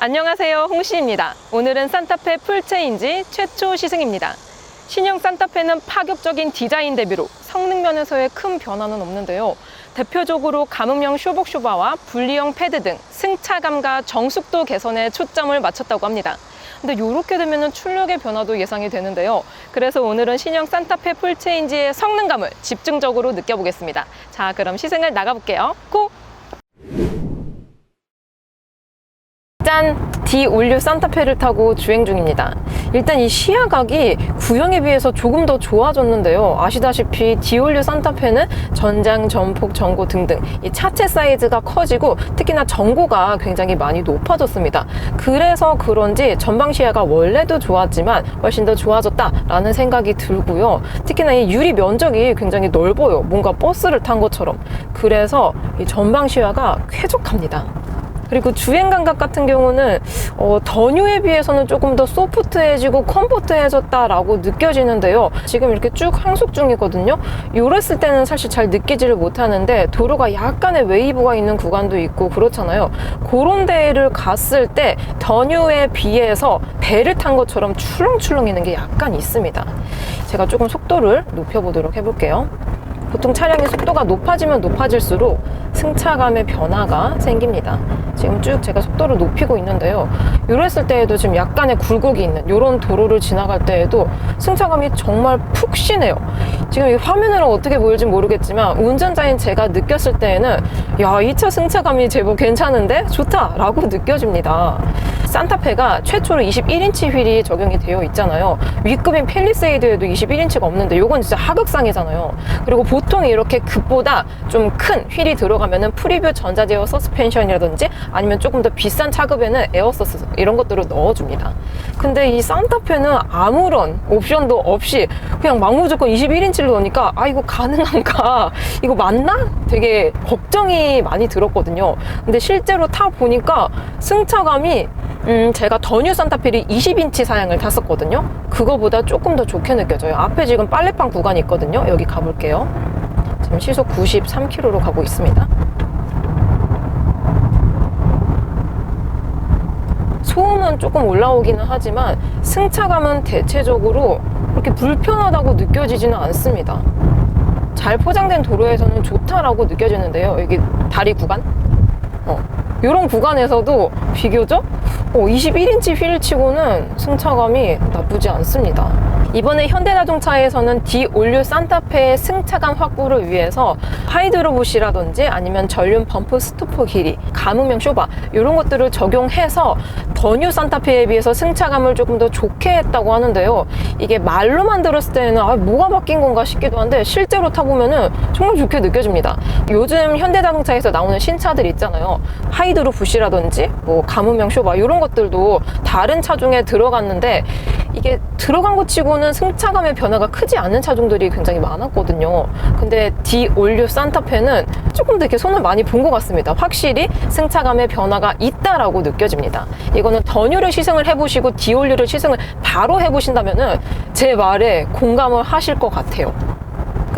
안녕하세요. 홍시입니다. 오늘은 산타페 풀체인지 최초 시승입니다. 신형 산타페는 파격적인 디자인 대비로 성능 면에서의 큰 변화는 없는데요. 대표적으로 감음형 쇼복쇼바와 분리형 패드 등 승차감과 정숙도 개선에 초점을 맞췄다고 합니다. 근데 이렇게 되면 출력의 변화도 예상이 되는데요. 그래서 오늘은 신형 산타페 풀체인지의 성능감을 집중적으로 느껴보겠습니다. 자 그럼 시승을 나가볼게요. 고! 짠! D 올류 산타페를 타고 주행 중입니다. 일단 이 시야각이 구형에 비해서 조금 더 좋아졌는데요. 아시다시피 D 올류 산타페는 전장, 전폭, 전고 등등 이 차체 사이즈가 커지고 특히나 전고가 굉장히 많이 높아졌습니다. 그래서 그런지 전방 시야가 원래도 좋았지만 훨씬 더 좋아졌다라는 생각이 들고요. 특히나 이 유리 면적이 굉장히 넓어요. 뭔가 버스를 탄 것처럼. 그래서 이 전방 시야가 쾌적합니다. 그리고 주행 감각 같은 경우는 어, 더뉴에 비해서는 조금 더 소프트해지고 컴포트해졌다라고 느껴지는데요. 지금 이렇게 쭉 항속 중이거든요. 요랬을 때는 사실 잘 느끼지를 못하는데 도로가 약간의 웨이브가 있는 구간도 있고 그렇잖아요. 그런 데를 갔을 때 더뉴에 비해서 배를 탄 것처럼 출렁출렁이는 게 약간 있습니다. 제가 조금 속도를 높여보도록 해볼게요. 보통 차량의 속도가 높아지면 높아질수록 승차감의 변화가 생깁니다. 지금 쭉 제가 속도를 높이고 있는데요. 이랬을 때에도 지금 약간의 굴곡이 있는 이런 도로를 지나갈 때에도 승차감이 정말 푹 쉬네요. 지금 이 화면으로 어떻게 보일지 모르겠지만 운전자인 제가 느꼈을 때에는 야, 이 차 승차감이 제법 괜찮은데? 좋다 라고 느껴집니다. 산타페가 최초로 21인치 휠이 적용이 되어 있잖아요. 위급인 펠리세이드에도 21인치가 없는데 이건 진짜 하극상이잖아요. 그리고 보통 이렇게 급보다 좀 큰 휠이 들어가면은 프리뷰 전자제어 서스펜션이라든지 아니면 조금 더 비싼 차급에는 에어서스 이런 것들을 넣어줍니다. 근데 이 산타페는 아무런 옵션도 없이 그냥 막무조건 21인치를 넣으니까 아 이거 가능한가 이거 맞나 되게 걱정이 많이 들었거든요. 근데 실제로 타 보니까 승차감이 음, 제가 더뉴 산타페를 20인치 사양을 탔었거든요. 그거보다 조금 더 좋게 느껴져요. 앞에 지금 빨래판 구간이 있거든요. 여기 가볼게요. 지금 시속 93km로 가고 있습니다. 소음은 조금 올라오기는 하지만 승차감은 대체적으로 그렇게 불편하다고 느껴지지는 않습니다. 잘 포장된 도로에서는 좋다라고 느껴지는데요. 여기 다리 구간? 어, 이런 구간에서도 비교적 어, 21인치 휠 치고는 승차감이 나쁘지 않습니다. 이번에 현대자동차에서는 D 올류 산타페의 승차감 확보를 위해서 하이드로부시라든지 아니면 전륜 범프 스토퍼 길이, 감음형 쇼바 이런 것들을 적용해서 더뉴 산타페에 비해서 승차감을 조금 더 좋게 했다고 하는데요. 이게 말로만 들었을 때는 아, 뭐가 바뀐 건가 싶기도 한데 실제로 타보면은 정말 좋게 느껴집니다. 요즘 현대자동차에서 나오는 신차들 있잖아요. 하이드로부시라든지 뭐 감음형 쇼바 이런 것들도 다른 차종에 들어갔는데 이게 들어간 것 치고는 승차감의 변화가 크지 않은 차종들이 굉장히 많았거든요. 근데 D 올류 산타페는 조금 더 이렇게 손을 많이 본 것 같습니다. 확실히 승차감의 변화가 있다라고 느껴집니다. 이거는 더뉴를 시승을 해보시고 D 올류를 시승을 바로 해보신다면은 제 말에 공감을 하실 것 같아요.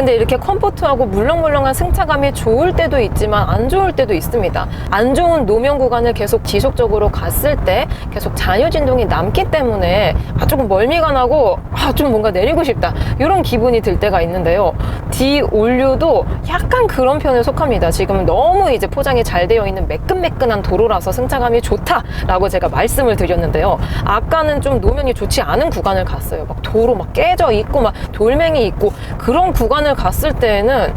근데 이렇게 컴포트하고 물렁물렁한 승차감이 좋을 때도 있지만 안 좋을 때도 있습니다. 안 좋은 노면 구간을 계속 지속적으로 갔을 때 계속 잔여 진동이 남기 때문에 아 조금 멀미가 나고 아 좀 뭔가 내리고 싶다 이런 기분이 들 때가 있는데요. D 올류도 약간 그런 편에 속합니다. 지금 너무 이제 포장이 잘 되어 있는 매끈매끈한 도로라서 승차감이 좋다라고 제가 말씀을 드렸는데요. 아까는 좀 노면이 좋지 않은 구간을 갔어요. 막 도로 막 깨져 있고 막 돌멩이 있고 그런 구간을 갔을 때는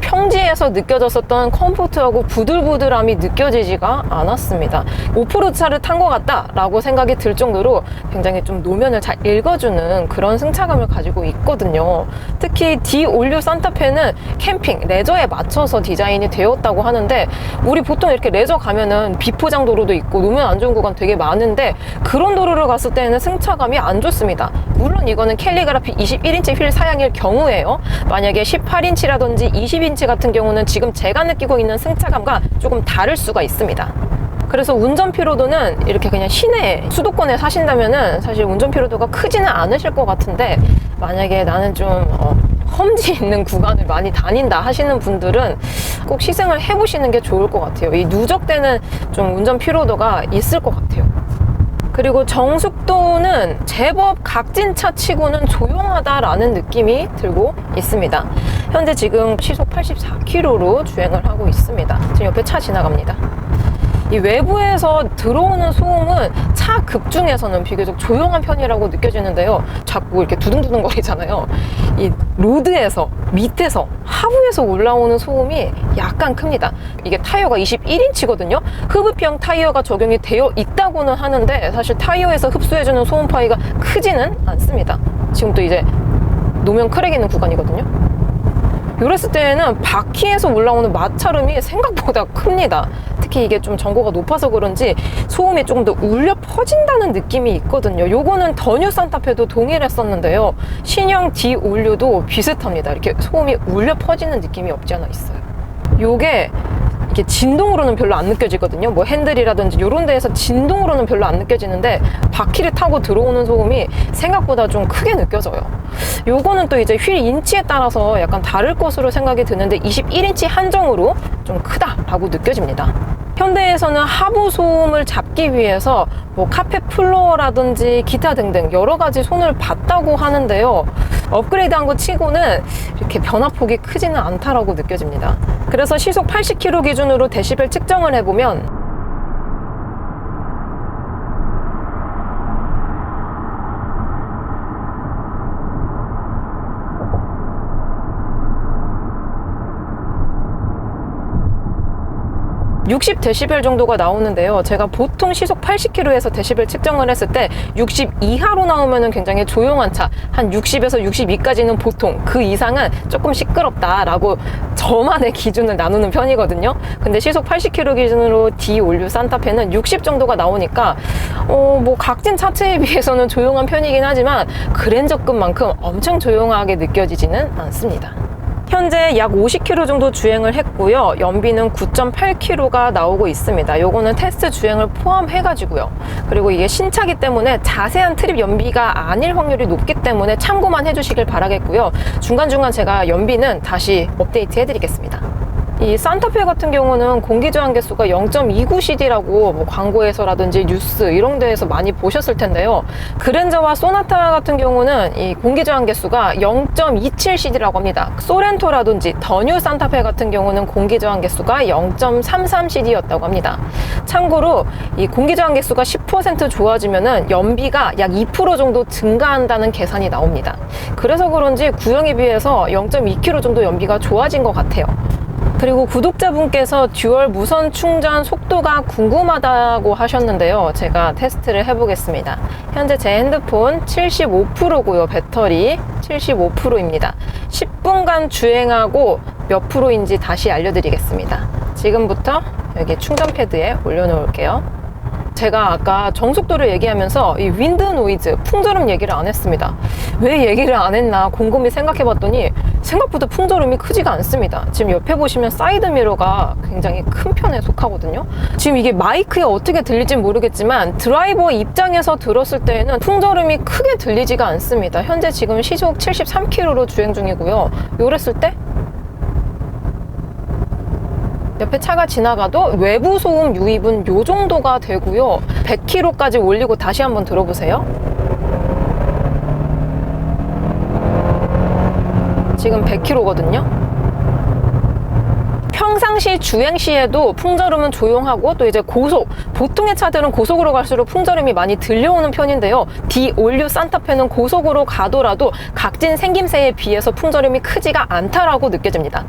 평지에서 느껴졌었던 컴포트하고 부들부들함이 느껴지지가 않았습니다. 오프로드 차를 탄 것 같다라고 생각이 들 정도로 굉장히 좀 노면을 잘 읽어주는 그런 승차감을 가지고 있거든요. 특히 D 올류 산타페는 캠핑, 레저에 맞춰서 디자인이 되었다고 하는데 우리 보통 이렇게 레저 가면은 비포장 도로도 있고 노면 안 좋은 구간 되게 많은데 그런 도로를 갔을 때는 승차감이 안 좋습니다. 물론 이거는 캘리그라피 21인치 휠 사양일 경우에요. 만약 에 18인치라든지 20인치 같은 경우는 지금 제가 느끼고 있는 승차감과 조금 다를 수가 있습니다. 그래서 운전 피로도는 이렇게 그냥 시내 수도권에 사신다면은 사실 운전 피로도가 크지는 않으실 것 같은데 만약에 나는 좀 어, 험지 있는 구간을 많이 다닌다 하시는 분들은 꼭 시승을 해보시는 게 좋을 것 같아요. 이 누적되는 좀 운전 피로도가 있을 것 같아요. 그리고 정숙도는 제법 각진 차 치고는 조용하다라는 느낌이 들고 있습니다. 현재 지금 시속 84km로 주행을 하고 있습니다. 지금 옆에 차 지나갑니다. 이 외부에서 들어오는 소음은 차 급중에서는 비교적 조용한 편이라고 느껴지는데요. 자꾸 이렇게 두둥두둥 거리잖아요. 이 로드에서, 밑에서, 하부에서 올라오는 소음이 약간 큽니다. 이게 타이어가 21인치거든요. 흡입형 타이어가 적용이 되어 있다고는 하는데 사실 타이어에서 흡수해주는 소음 파이가 크지는 않습니다. 지금 또 이제 노면 크랙 있는 구간이거든요. 이랬을 때는 바퀴에서 올라오는 마찰음이 생각보다 큽니다. 특히 이게 좀 전고가 높아서 그런지 소음이 조금 더 울려 퍼진다는 느낌이 있거든요. 요거는 더뉴 산타페도 동일했었는데요. 신형 D 올류도 비슷합니다. 이렇게 소음이 울려 퍼지는 느낌이 없지 않아 있어요. 요게 이게 진동으로는 별로 안 느껴지거든요. 뭐 핸들이라든지 이런 데에서 진동으로는 별로 안 느껴지는데 바퀴를 타고 들어오는 소음이 생각보다 좀 크게 느껴져요. 요거는 또 이제 휠 인치에 따라서 약간 다를 것으로 생각이 드는데 21인치 한정으로 좀 크다라고 느껴집니다. 현대에서는 하부 소음을 잡기 위해서 뭐 카펫 플로어라든지 기타 등등 여러 가지 손을 봤다고 하는데요. 업그레이드 한거 치고는 이렇게 변화폭이 크지는 않다라고 느껴집니다. 그래서 시속 80km 기준으로 데시벨 측정을 해보면 60데시벨 정도가 나오는데요. 제가 보통 시속 80km에서 데시벨 측정을 했을 때 60 이하로 나오면 굉장히 조용한 차, 한 60에서 62까지는 보통, 그 이상은 조금 시끄럽다라고 저만의 기준을 나누는 편이거든요. 근데 시속 80km 기준으로 D 올류 산타페는 60 정도가 나오니까 어, 뭐 각진 차체에 비해서는 조용한 편이긴 하지만 그랜저급만큼 엄청 조용하게 느껴지지는 않습니다. 현재 약 50km 정도 주행을 했고요. 연비는 9.8km가 나오고 있습니다. 요거는 테스트 주행을 포함해 가지고요. 그리고 이게 신차기 때문에 자세한 트립 연비가 아닐 확률이 높기 때문에 참고만 해주시길 바라겠고요. 중간중간 제가 연비는 다시 업데이트 해드리겠습니다. 이 산타페 같은 경우는 공기저항 개수가 0.29CD라고 뭐 광고에서라든지 뉴스 이런 데에서 많이 보셨을 텐데요. 그랜저와 소나타 같은 경우는 이 공기저항 개수가 0.27CD라고 합니다. 소렌토라든지 더뉴 산타페 같은 경우는 공기저항 개수가 0.33CD였다고 합니다. 참고로 이 공기저항 개수가 10% 좋아지면은 연비가 약 2% 정도 증가한다는 계산이 나옵니다. 그래서 그런지 구형에 비해서 0.2km 정도 연비가 좋아진 것 같아요. 그리고 구독자분께서 듀얼 무선 충전 속도가 궁금하다고 하셨는데요. 제가 테스트를 해보겠습니다. 현재 제 핸드폰 75%고요. 배터리 75%입니다. 10분간 주행하고 몇 프로인지 다시 알려드리겠습니다. 지금부터 여기 충전 패드에 올려놓을게요. 제가 아까 정속도를 얘기하면서 이 윈드 노이즈, 풍절음 얘기를 안 했습니다. 왜 얘기를 안 했나 곰곰이 생각해 봤더니 생각보다 풍절음이 크지가 않습니다. 지금 옆에 보시면 사이드 미러가 굉장히 큰 편에 속하거든요. 지금 이게 마이크에 어떻게 들릴지 모르겠지만 드라이버 입장에서 들었을 때에는 풍절음이 크게 들리지가 않습니다. 현재 지금 시속 73km로 주행 중이고요. 요랬을 때 옆에 차가 지나가도 외부 소음 유입은 요 정도가 되고요. 100km까지 올리고 다시 한번 들어보세요. 지금 100km거든요. 평상시 주행 시에도 풍절음은 조용하고 또 이제 고속 보통의 차들은 고속으로 갈수록 풍절음이 많이 들려오는 편인데요 D 올류 산타페는 고속으로 가더라도 각진 생김새에 비해서 풍절음이 크지가 않다라고 느껴집니다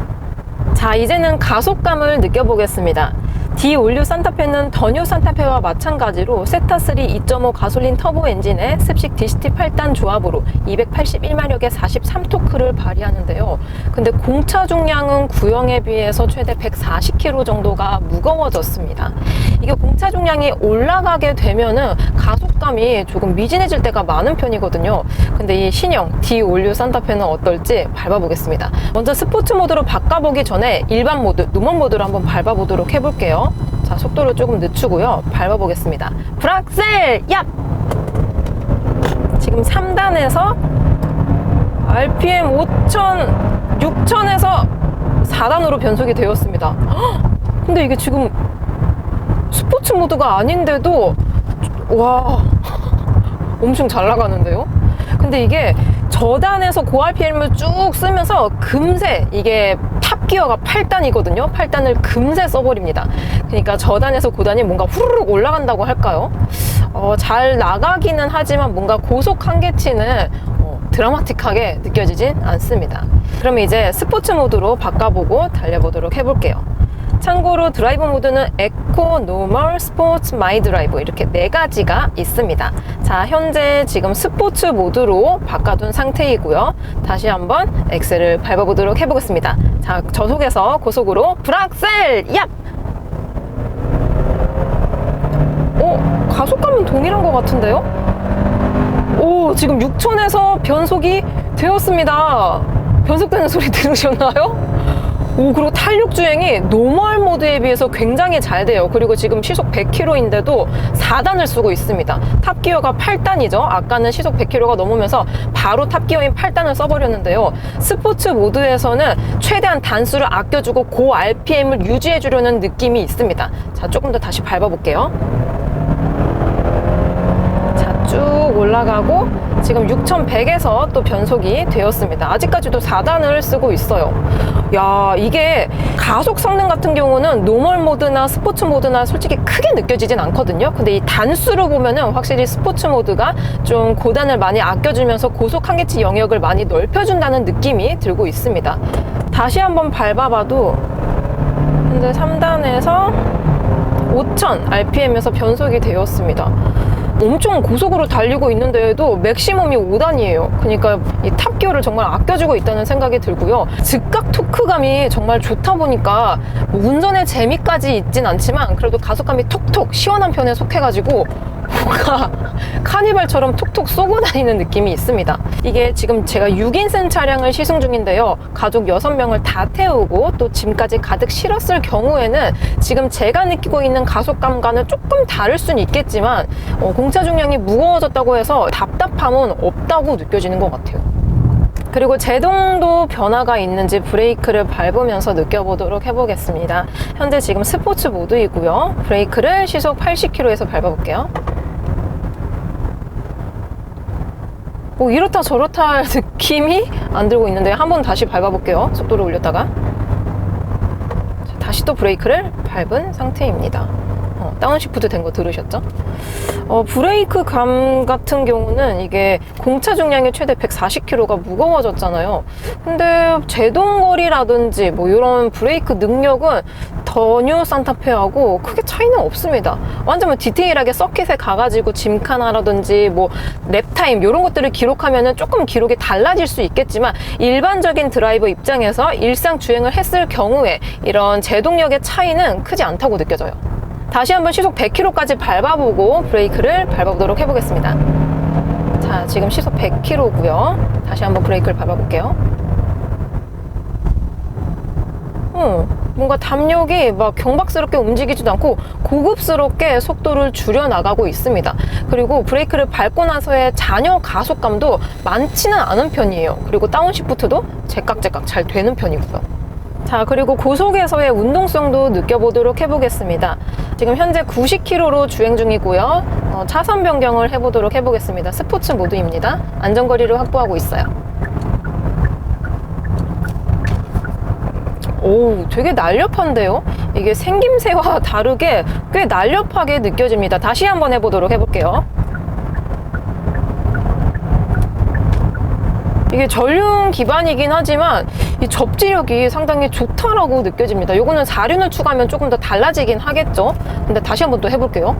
자 이제는 가속감을 느껴보겠습니다 D 올류 산타페는 더뉴 산타페와 마찬가지로 세타3 2.5 가솔린 터보 엔진의 습식 DCT 8단 조합으로 281마력의 43토크를 발휘하는데요. 근데 공차 중량은 구형에 비해서 최대 140kg 정도가 무거워졌습니다. 이게 공차 중량이 올라가게 되면은 가속감이 조금 미진해질 때가 많은 편이거든요. 근데 이 신형 D 올류 산타페는 어떨지 밟아보겠습니다. 먼저 스포츠 모드로 바꿔보기 전에 일반 모드, 노멀 모드로 한번 밟아보도록 해볼게요. 자, 속도를 조금 늦추고요. 밟아보겠습니다. 브락셀! 얍! 지금 3단에서 RPM 5000, 6000에서 4단으로 변속이 되었습니다. 헉! 근데 이게 지금 스포츠 모드가 아닌데도 와 엄청 잘 나가는데요? 근데 이게 저단에서 고RPM을 쭉 쓰면서 금세 이게 탑기어가 8단이거든요. 8단을 금세 써버립니다. 그러니까 저단에서 고단이 뭔가 후루룩 올라간다고 할까요? 어, 잘 나가기는 하지만 뭔가 고속 한계치는 어, 드라마틱하게 느껴지진 않습니다. 그럼 이제 스포츠 모드로 바꿔보고 달려보도록 해볼게요. 참고로 드라이브 모드는 에코, 노멀, 스포츠, 마이 드라이브 이렇게 네 가지가 있습니다. 자, 현재 지금 스포츠 모드로 바꿔둔 상태이고요. 다시 한번 엑셀을 밟아보도록 해보겠습니다. 자, 저속에서 고속으로 브락셀! 얍! 오, 가속감은 동일한 것 같은데요? 오, 지금 6천에서 변속이 되었습니다. 변속되는 소리 들으셨나요? 오, 그리고 탄력 주행이 노멀 모드에 비해서 굉장히 잘 돼요. 그리고 지금 시속 100km인데도 4단을 쓰고 있습니다. 탑기어가 8단이죠. 아까는 시속 100km가 넘으면서 바로 탑기어인 8단을 써버렸는데요. 스포츠 모드에서는 최대한 단수를 아껴주고 고 RPM을 유지해주려는 느낌이 있습니다. 자, 조금 더 다시 밟아볼게요. 자, 쭉 올라가고 지금 6100에서 또 변속이 되었습니다. 아직까지도 4단을 쓰고 있어요. 야, 이게 가속 성능 같은 경우는 노멀 모드나 스포츠 모드나 솔직히 크게 느껴지진 않거든요. 근데 이 단수로 보면은 확실히 스포츠 모드가 좀 고단을 많이 아껴주면서 고속 한계치 영역을 많이 넓혀준다는 느낌이 들고 있습니다. 다시 한번 밟아봐도 현재 3단에서 5000 RPM에서 변속이 되었습니다. 엄청 고속으로 달리고 있는데도 맥시멈이 5단이에요. 그러니까 이 탑기어를 정말 아껴주고 있다는 생각이 들고요. 즉각 토크감이 정말 좋다 보니까 뭐 운전의 재미까지 있진 않지만 그래도 가속감이 톡톡 시원한 편에 속해가지고 뭔가 카니발처럼 톡톡 쏘고 다니는 느낌이 있습니다. 이게 지금 제가 6인승 차량을 시승 중인데요. 가족 6명을 다 태우고 또 짐까지 가득 실었을 경우에는 지금 제가 느끼고 있는 가속감과는 조금 다를 수는 있겠지만 어, 공차 중량이 무거워졌다고 해서 답답함은 없다고 느껴지는 것 같아요. 그리고 제동도 변화가 있는지 브레이크를 밟으면서 느껴보도록 해보겠습니다. 현재 지금 스포츠 모드이고요. 브레이크를 시속 80km에서 밟아볼게요. 뭐 이렇다 저렇다 할 느낌이 안 들고 있는데 한번 다시 밟아볼게요. 속도를 올렸다가 자, 다시 또 브레이크를 밟은 상태입니다. 어, 다운시프트 된 거 들으셨죠? 어, 브레이크 감 같은 경우는 이게 공차 중량이 최대 140kg가 무거워졌잖아요. 근데 제동거리라든지 뭐 이런 브레이크 능력은 더뉴 산타페하고 크게 차이는 없습니다. 완전 뭐 디테일하게 서킷에 가가지고 짐카나라든지 뭐 랩타임 이런 것들을 기록하면은 조금 기록이 달라질 수 있겠지만 일반적인 드라이버 입장에서 일상 주행을 했을 경우에 이런 제동력의 차이는 크지 않다고 느껴져요. 다시 한번 시속 100km까지 밟아보고 브레이크를 밟아보도록 해보겠습니다. 자, 지금 시속 100km고요. 다시 한번 브레이크를 밟아볼게요. 어, 뭔가 담력이 막 경박스럽게 움직이지도 않고 고급스럽게 속도를 줄여 나가고 있습니다. 그리고 브레이크를 밟고 나서의 잔여 가속감도 많지는 않은 편이에요. 그리고 다운시프트도 제깍제깍 잘 되는 편이고요. 자, 그리고 고속에서의 운동성도 느껴보도록 해보겠습니다. 지금 현재 90km로 주행 중이고요. 어, 차선 변경을 해보도록 해보겠습니다. 스포츠 모드입니다. 안전거리를 확보하고 있어요. 오, 되게 날렵한데요? 이게 생김새와 다르게 꽤 날렵하게 느껴집니다. 다시 한번 해보도록 해볼게요. 이게 전륜 기반이긴 하지만 이 접지력이 상당히 좋다라고 느껴집니다. 요거는 4륜을 추가하면 조금 더 달라지긴 하겠죠. 근데 다시 한번 또 해볼게요.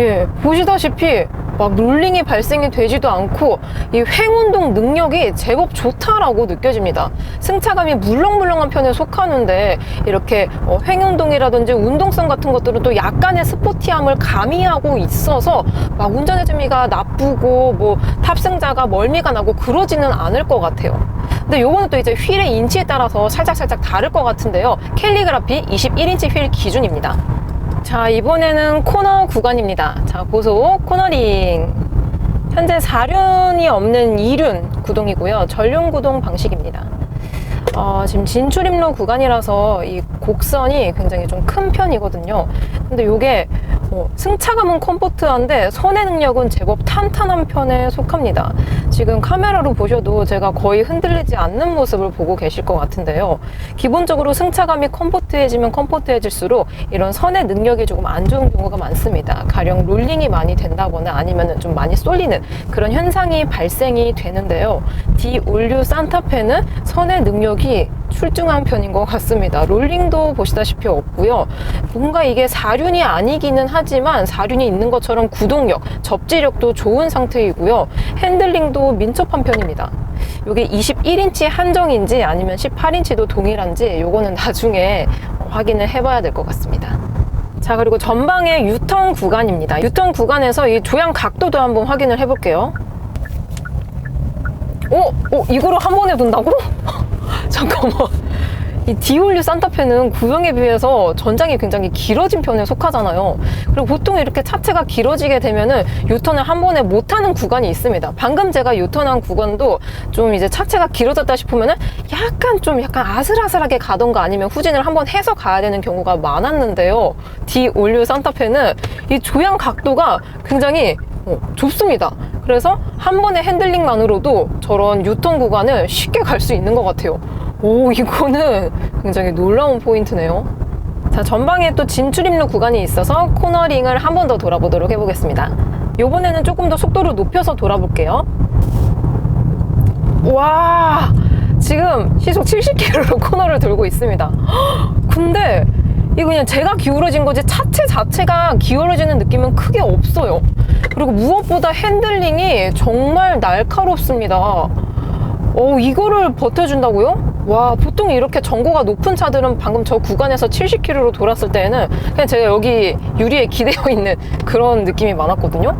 예, 보시다시피 막 롤링이 발생이 되지도 않고 이 횡운동 능력이 제법 좋다라고 느껴집니다. 승차감이 물렁물렁한 편에 속하는데 이렇게 어, 횡운동이라든지 운동성 같은 것들은 또 약간의 스포티함을 가미하고 있어서 막 운전의 재미가 나쁘고 뭐 탑승자가 멀미가 나고 그러지는 않을 것 같아요. 근데 요거는 또 이제 휠의 인치에 따라서 살짝살짝 다를 것 같은데요. 캘리그라피 21인치 휠 기준입니다. 자, 이번에는 코너 구간입니다. 자, 고속 코너링. 현재 4륜이 없는 2륜 구동이고요. 전륜 구동 방식입니다. 어, 지금 진출입로 구간이라서 이 곡선이 굉장히 좀 큰 편이거든요. 근데 이게 어, 승차감은 컴포트한데 선의 능력은 제법 탄탄한 편에 속합니다. 지금 카메라로 보셔도 제가 거의 흔들리지 않는 모습을 보고 계실 것 같은데요. 기본적으로 승차감이 컴포트해지면 컴포트해질수록 이런 선의 능력이 조금 안 좋은 경우가 많습니다. 가령 롤링이 많이 된다거나 아니면 좀 많이 쏠리는 그런 현상이 발생이 되는데요. D 올류 산타페는 선의 능력이 출중한 편인 것 같습니다. 롤링도 보시다시피 없고요. 뭔가 이게 사륜이 아니기는 하지만 사륜이 있는 것처럼 구동력, 접지력도 좋은 상태이고요. 핸들링도 민첩한 편입니다. 이게 21인치 한정인지 아니면 18인치도 동일한지 요거는 나중에 확인을 해봐야 될 것 같습니다. 자 그리고 전방의 유턴 구간입니다. 유턴 구간에서 이 조향 각도도 한번 확인을 해볼게요. 오, 오 이거를 한 번에 둔다고? 잠깐만. 이 디올류 산타페는 구형에 비해서 전장이 굉장히 길어진 편에 속하잖아요. 그리고 보통 이렇게 차체가 길어지게 되면은 유턴을 한 번에 못하는 구간이 있습니다. 방금 제가 유턴한 구간도 좀 이제 차체가 길어졌다 싶으면은 약간 좀 약간 아슬아슬하게 가던가 아니면 후진을 한번 해서 가야 되는 경우가 많았는데요. 디올류 산타페는 이 조향 각도가 굉장히 어, 좁습니다. 그래서 한 번의 핸들링만으로도 저런 유턴 구간을 쉽게 갈 수 있는 것 같아요. 오, 이거는 굉장히 놀라운 포인트네요. 자, 전방에 또 진출입로 구간이 있어서 코너링을 한 번 더 돌아보도록 해보겠습니다. 이번에는 조금 더 속도를 높여서 돌아볼게요. 와, 지금 시속 70km로 코너를 돌고 있습니다. 헉, 근데 이거 그냥 제가 기울어진 거지 차체 자체가 기울어지는 느낌은 크게 없어요. 그리고 무엇보다 핸들링이 정말 날카롭습니다. 어, 이거를 버텨준다고요? 와, 보통 이렇게 전고가 높은 차들은 방금 저 구간에서 70km로 돌았을 때에는 그냥 제가 여기 유리에 기대어 있는 그런 느낌이 많았거든요.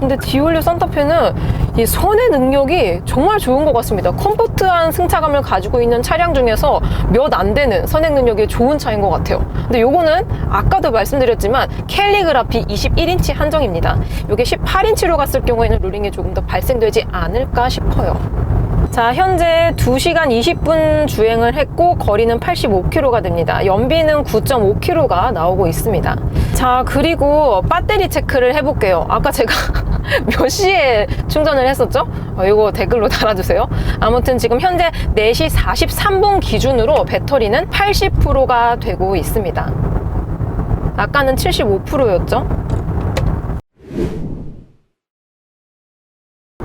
근데 디올류 산타페는 이 선의 능력이 정말 좋은 것 같습니다. 컴포트한 승차감을 가지고 있는 차량 중에서 몇 안 되는 선행 능력이 좋은 차인 것 같아요. 근데 요거는 아까도 말씀드렸지만 캘리그라피 21인치 한정입니다. 이게 18인치로 갔을 경우에는 룰링이 조금 더 발생되지 않을까 싶어요. 자, 현재 2시간 20분 주행을 했고 거리는 85km가 됩니다. 연비는 9.5km가 나오고 있습니다. 자, 그리고 배터리 체크를 해볼게요. 아까 제가 몇 시에 충전을 했었죠? 어, 이거 댓글로 달아주세요. 아무튼 지금 현재 4시 43분 기준으로 배터리는 80%가 되고 있습니다. 아까는 75%였죠?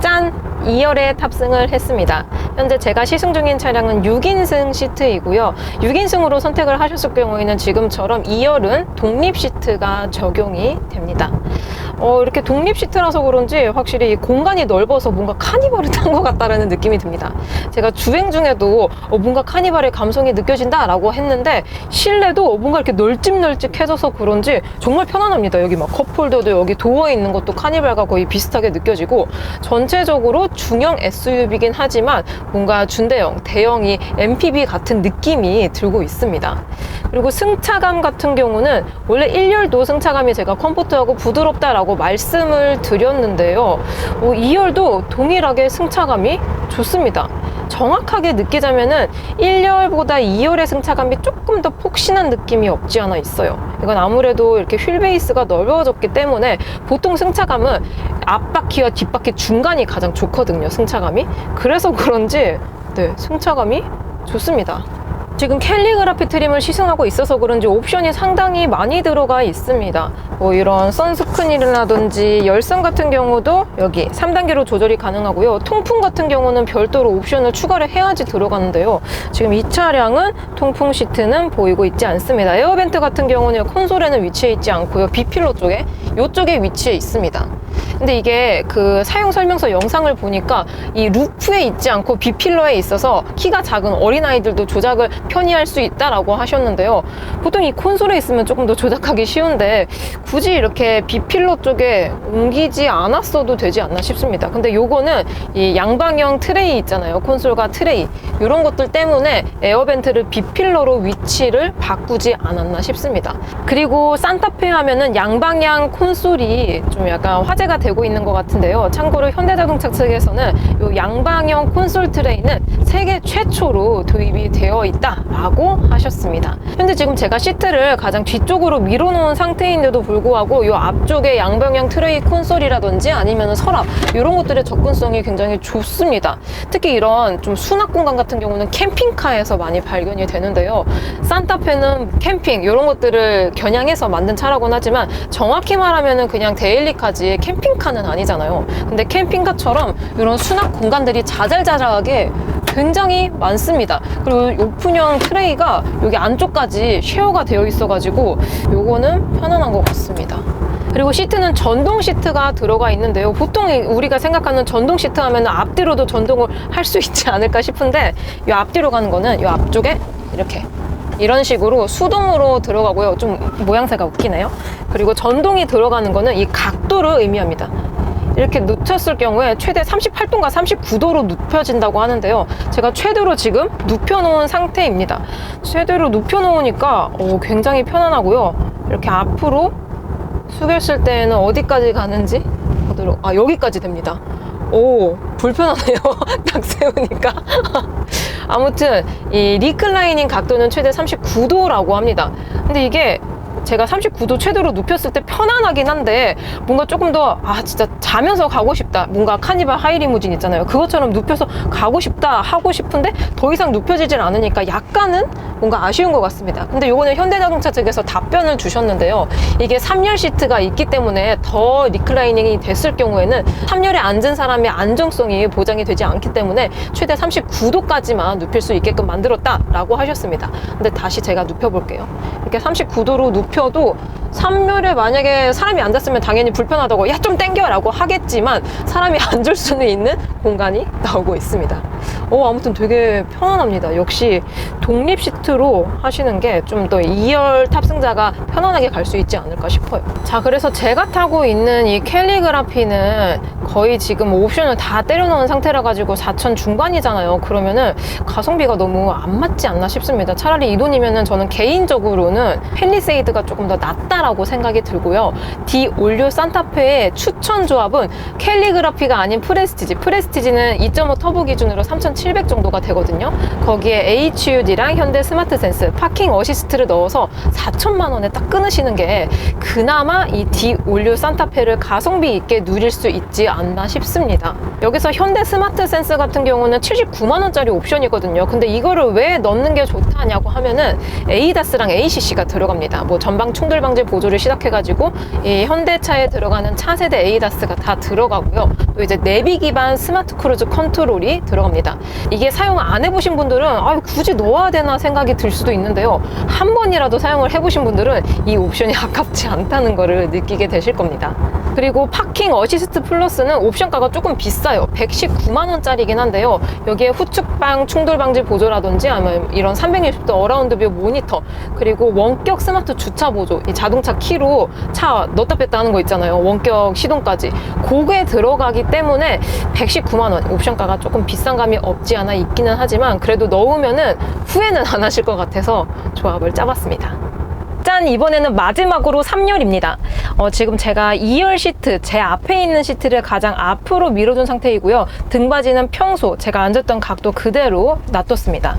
짠! 2열에 탑승을 했습니다. 현재 제가 시승 중인 차량은 6인승 시트이고요. 6인승으로 선택을 하셨을 경우에는 지금처럼 2열은 독립 시트가 적용이 됩니다. 어, 이렇게 독립 시트라서 그런지 확실히 공간이 넓어서 뭔가 카니발을 탄 것 같다라는 느낌이 듭니다. 제가 주행 중에도 어, 뭔가 카니발의 감성이 느껴진다라고 했는데 실내도 뭔가 이렇게 널찍널찍해져서 그런지 정말 편안합니다. 여기 막 컵홀더도 여기 도어에 있는 것도 카니발과 거의 비슷하게 느껴지고 전체적으로 중형 SUV긴 하지만 뭔가 준대형, 대형이 MPV 같은 느낌이 들고 있습니다. 그리고 승차감 같은 경우는 원래 1열도 승차감이 제가 컴포트하고 부드럽다라고 말씀을 드렸는데요. 어, 2열도 동일하게 승차감이 좋습니다. 정확하게 느끼자면은 1열보다 2열의 승차감이 조금 더 폭신한 느낌이 없지 않아 있어요. 이건 아무래도 이렇게 휠 베이스가 넓어졌기 때문에 보통 승차감은 앞바퀴와 뒷바퀴 중간이 가장 좋거든요. 승차감이. 그래서 그런지 네, 승차감이 좋습니다. 지금 캘리그라피 트림을 시승하고 있어서 그런지 옵션이 상당히 많이 들어가 있습니다. 뭐 이런 선스크린이라든지 열선 같은 경우도 여기 3단계로 조절이 가능하고요. 통풍 같은 경우는 별도로 옵션을 추가를 해야지 들어가는데요. 지금 이 차량은 통풍 시트는 보이고 있지 않습니다. 에어벤트 같은 경우는 콘솔에는 위치해 있지 않고요. B필러 쪽에 이쪽에 위치해 있습니다. 근데 이게 그 사용 설명서 영상을 보니까 이 루프에 있지 않고 B필러에 있어서 키가 작은 어린아이들도 조작을 편의할 수 있다라고 하셨는데요. 보통 이 콘솔에 있으면 조금 더 조작하기 쉬운데 굳이 이렇게 비필러 쪽에 옮기지 않았어도 되지 않나 싶습니다. 근데 요거는 이 양방형 트레이 있잖아요. 콘솔과 트레이 이런 것들 때문에 에어벤트를 비필러로 위치를 바꾸지 않았나 싶습니다. 그리고 산타페 하면은 양방향 콘솔이 좀 약간 화제 가 되고 있는 것 같은데요. 참고로 현대자동차 측에서는 이 양방형 콘솔 트레이는 세계 최초로 도입이 되어 있다라고 하셨습니다. 현재 지금 제가 시트를 가장 뒤쪽으로 밀어놓은 상태인데도 불구하고 이 앞쪽에 양방향 트레이 콘솔이라든지 아니면 서랍 이런 것들의 접근성이 굉장히 좋습니다. 특히 이런 좀 수납 공간 같은 경우는 캠핑카에서 많이 발견이 되는데요. 산타페는 캠핑 이런 것들을 겨냥해서 만든 차라고는 하지만 정확히 말하면은 그냥 데일리카지 캠핑카는 아니잖아요. 근데 캠핑카처럼 이런 수납 공간들이 자잘자잘하게 굉장히 많습니다. 그리고 오픈형 트레이가 여기 안쪽까지 쉐어가 되어 있어가지고 요거는 편안한 것 같습니다. 그리고 시트는 전동 시트가 들어가 있는데요. 보통 우리가 생각하는 전동 시트 하면 앞뒤로도 전동을 할 수 있지 않을까 싶은데 이 앞뒤로 가는 거는 이 앞쪽에 이렇게 이런 식으로 수동으로 들어가고요. 좀 모양새가 웃기네요. 그리고 전동이 들어가는 거는 이 각도를 의미합니다. 이렇게 눕혔을 경우에 최대 38도인가 39도로 눕혀진다고 하는데요. 제가 최대로 지금 눕혀놓은 상태입니다. 최대로 눕혀놓으니까 어, 굉장히 편안하고요. 이렇게 앞으로 숙였을 때는 어디까지 가는지 어디로 아 여기까지 됩니다. 오 불편하네요. 딱 세우니까. 아무튼 이 리클라이닝 각도는 최대 39도라고 합니다. 근데 이게 제가 39도 최대로 눕혔을 때 편안하긴 한데 뭔가 조금 더 아 진짜 자면서 가고 싶다. 뭔가 카니발 하이리무진 있잖아요. 그것처럼 눕혀서 가고 싶다 하고 싶은데 더 이상 눕혀지질 않으니까 약간은 뭔가 아쉬운 것 같습니다. 근데 요거는 현대자동차 측에서 답변을 주셨는데요. 이게 3열 시트가 있기 때문에 더 리클라이닝이 됐을 경우에는 3열에 앉은 사람의 안정성이 보장이 되지 않기 때문에 최대 39도까지만 눕힐 수 있게끔 만들었다라고 하셨습니다. 근데 다시 제가 눕혀볼게요. 이렇게 39도로 눕 혀도 3열에 만약에 사람이 앉았으면 당연히 불편하다고 야 좀 땡겨 라고 하겠지만 사람이 앉을 수는 있는 공간이 나오고 있습니다. 어, 아무튼 되게 편안합니다. 역시 독립 시트로 하시는 게 좀 더 2열 탑승자가 편안하게 갈 수 있지 않을까 싶어요. 자, 그래서 제가 타고 있는 이 캘리그라피는 거의 지금 옵션을 다 때려놓은 상태라 가지고 4천 중반이잖아요. 그러면은 가성비가 너무 안 맞지 않나 싶습니다. 차라리 이 돈이면은 저는 개인적으로는 펠리세이드가 조금 더 낫다라고 생각이 들고요. 디 올류 산타페의 추천 조합은 캘리그라피가 아닌 프레스티지. 프레스티지는 2.5 터보 기준으로 3,700 정도가 되거든요. 거기에 HUD랑 현대 스마트 센스, 파킹 어시스트를 넣어서 4천만 원에 딱 끊으시는 게 그나마 이디 올류 산타페를 가성비 있게 누릴 수 있지 않나 싶습니다. 여기서 현대 스마트 센스 같은 경우는 79만 원짜리 옵션이거든요. 근데 이거를 왜 넣는 게 좋다냐고 하면은 에이다스랑 ACC가 들어갑니다. 뭐 전방 충돌 방지 보조를 시작해가지고 이 현대차에 들어가는 차세대 에이다스가 다 들어가고요. 또 이제 내비 기반 스마트 크루즈 컨트롤이 들어갑니다. 이게 사용 안 해보신 분들은 아 굳이 넣어야 되나 생각이 들 수도 있는데요. 한 번이라도 사용을 해보신 분들은 이 옵션이 아깝지 않다는 거를 느끼게 되실 겁니다. 그리고 파킹 어시스트 플러스는 옵션가가 조금 비싸요. 119만 원짜리긴 한데요. 여기에 후측방 충돌 방지 보조라든지 아니면 이런 360도 어라운드 뷰 모니터 그리고 원격 스마트 주차 보조 이 자동차 키로 차 넣다 뺐다 하는 거 있잖아요. 원격 시동까지 그게 들어가기 때문에 119만 원 옵션가가 조금 비싼 감이 없지 않아 있기는 하지만 그래도 넣으면은 후회는 안 하실 것 같아서 조합을 짜봤습니다. 짠! 이번에는 마지막으로 3열입니다. 어, 지금 제가 2열 시트, 제 앞에 있는 시트를 가장 앞으로 밀어둔 상태이고요. 등받이는 평소, 제가 앉았던 각도 그대로 놔뒀습니다.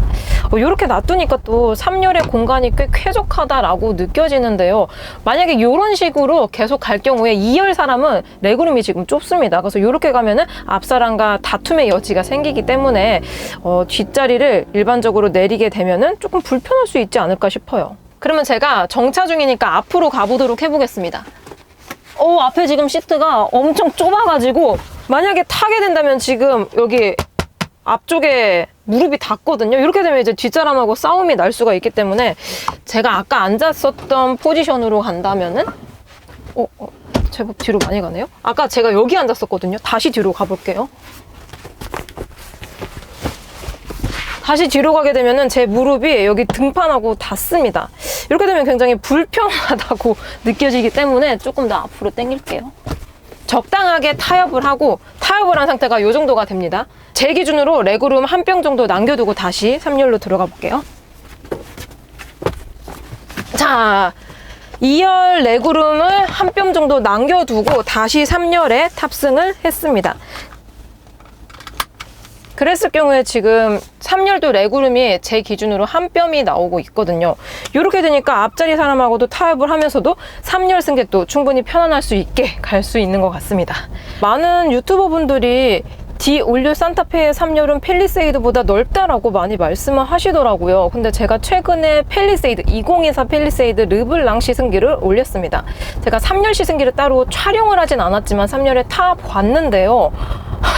어, 이렇게 놔두니까 또 3열의 공간이 꽤 쾌적하다라고 느껴지는데요. 만약에 이런 식으로 계속 갈 경우에 2열 사람은 레그룸이 지금 좁습니다. 그래서 이렇게 가면은 앞사람과 다툼의 여지가 생기기 때문에 어, 뒷자리를 일반적으로 내리게 되면은 조금 불편할 수 있지 않을까 싶어요. 그러면 제가 정차 중이니까 앞으로 가보도록 해보겠습니다. 오, 앞에 지금 시트가 엄청 좁아가지고 만약에 타게 된다면 지금 여기 앞쪽에 무릎이 닿거든요. 이렇게 되면 이제 뒷사람하고 싸움이 날 수가 있기 때문에 제가 아까 앉았었던 포지션으로 간다면은 어, 어 제법 뒤로 많이 가네요. 아까 제가 여기 앉았었거든요. 다시 뒤로 가볼게요. 다시 뒤로 가게 되면은 제 무릎이 여기 등판하고 닿습니다. 이렇게 되면 굉장히 불편하다고 느껴지기 때문에 조금 더 앞으로 당길게요. 적당하게 타협을 하고 타협을 한 상태가 이 정도가 됩니다. 제 기준으로 레그룸 한 병 정도 남겨두고 다시 3열로 들어가 볼게요. 자, 2열 레그룸을 한 뼘 정도 남겨두고 다시 3열에 탑승을 했습니다. 그랬을 경우에 지금 3열도 레그룸이 제 기준으로 한 뼘이 나오고 있거든요. 이렇게 되니까 앞자리 사람하고도 타협을 하면서도 3열 승객도 충분히 편안할 수 있게 갈 수 있는 것 같습니다. 많은 유튜버 분들이 D 올류 산타페의 3열은 펠리세이드보다 넓다라고 많이 말씀을 하시더라고요. 근데 제가 최근에 펠리세이드 2024 펠리세이드 르블랑 시승기를 올렸습니다. 제가 3열 시승기를 따로 촬영을 하진 않았지만 3열에 타 봤는데요.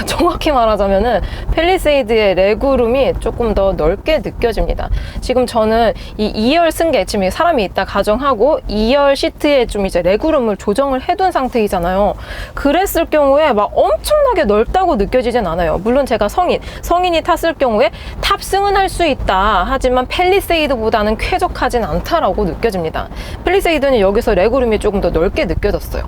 정확히 말하자면은 펠리세이드의 레그룸이 조금 더 넓게 느껴집니다. 지금 저는 이 2열 승객 지금 사람이 있다 가정하고 2열 시트에 좀 이제 레그룸을 조정을 해둔 상태이잖아요. 그랬을 경우에 막 엄청나게 넓다고 느껴지진 않아요. 물론 제가 성인 성인이 탔을 경우에 탑승은 할 수 있다. 하지만 펠리세이드보다는 쾌적하진 않다라고 느껴집니다. 펠리세이드는 여기서 레그룸이 조금 더 넓게 느껴졌어요.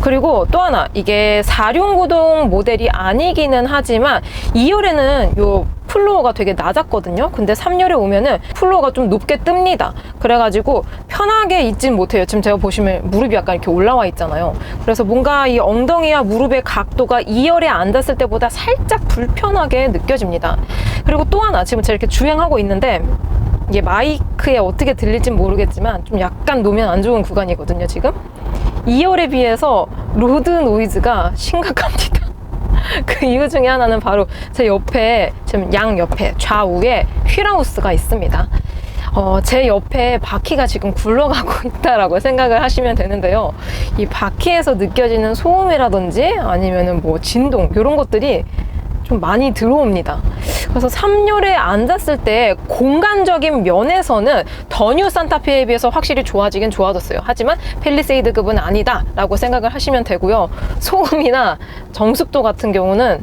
그리고 또 하나 이게 4륜구동 모델이 아 니기는 하지만 2열에는 요 플로어가 되게 낮았거든요. 근데 3열에 오면은 플로어가 좀 높게 뜹니다. 그래가지고 편하게 있진 못해요. 지금 제가 보시면 무릎이 약간 이렇게 올라와 있잖아요. 그래서 뭔가 이 엉덩이와 무릎의 각도가 2열에 앉았을 때보다 살짝 불편하게 느껴집니다. 그리고 또 하나 지금 제가 이렇게 주행하고 있는데 이게 마이크에 어떻게 들릴진 모르겠지만 좀 약간 노면 안 좋은 구간이거든요, 지금. 2열에 비해서 로드 노이즈가 심각합니다. 그 이유 중에 하나는 바로 제 옆에 지금 양 옆에 좌우에 휠하우스가 있습니다. 어, 제 옆에 바퀴가 지금 굴러가고 있다라고 생각을 하시면 되는데요. 이 바퀴에서 느껴지는 소음이라든지 아니면은 뭐 진동 이런 것들이 좀 많이 들어옵니다. 그래서 3열에 앉았을 때 공간적인 면에서는 더 뉴 산타페에 비해서 확실히 좋아지긴 좋아졌어요. 하지만 펠리세이드급은 아니다라고 생각을 하시면 되고요. 소음이나 정숙도 같은 경우는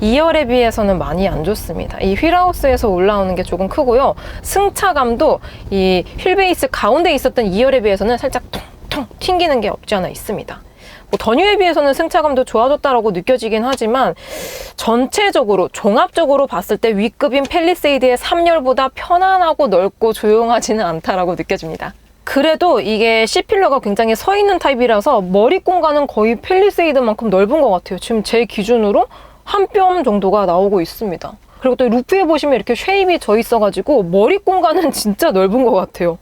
2열에 비해서는 많이 안 좋습니다. 이 휠하우스에서 올라오는 게 조금 크고요. 승차감도 이 휠베이스 가운데 있었던 2열에 비해서는 살짝 통통 튕기는 게 없지 않아 있습니다. 뭐 더뉴에 비해서는 승차감도 좋아졌다라고 느껴지긴 하지만 전체적으로 종합적으로 봤을 때 위급인 펠리세이드의 3열보다 편안하고 넓고 조용하지는 않다라고 느껴집니다. 그래도 이게 C필러가 굉장히 서 있는 타입이라서 머리 공간은 거의 펠리세이드만큼 넓은 것 같아요. 지금 제 기준으로 한 뼘 정도가 나오고 있습니다. 그리고 또 루프에 보시면 이렇게 쉐입이 져 있어가지고 머리 공간은 진짜 넓은 것 같아요.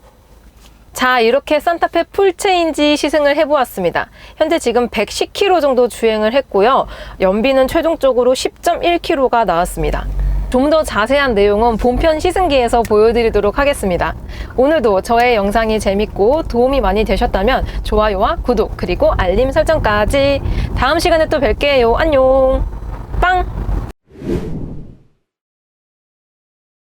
자, 이렇게 산타페 풀체인지 시승을 해보았습니다. 현재 지금 110km 정도 주행을 했고요. 연비는 최종적으로 10.1km가 나왔습니다. 좀 더 자세한 내용은 본편 시승기에서 보여드리도록 하겠습니다. 오늘도 저의 영상이 재밌고 도움이 많이 되셨다면 좋아요와 구독 그리고 알림 설정까지 다음 시간에 또 뵐게요. 안녕. 빵!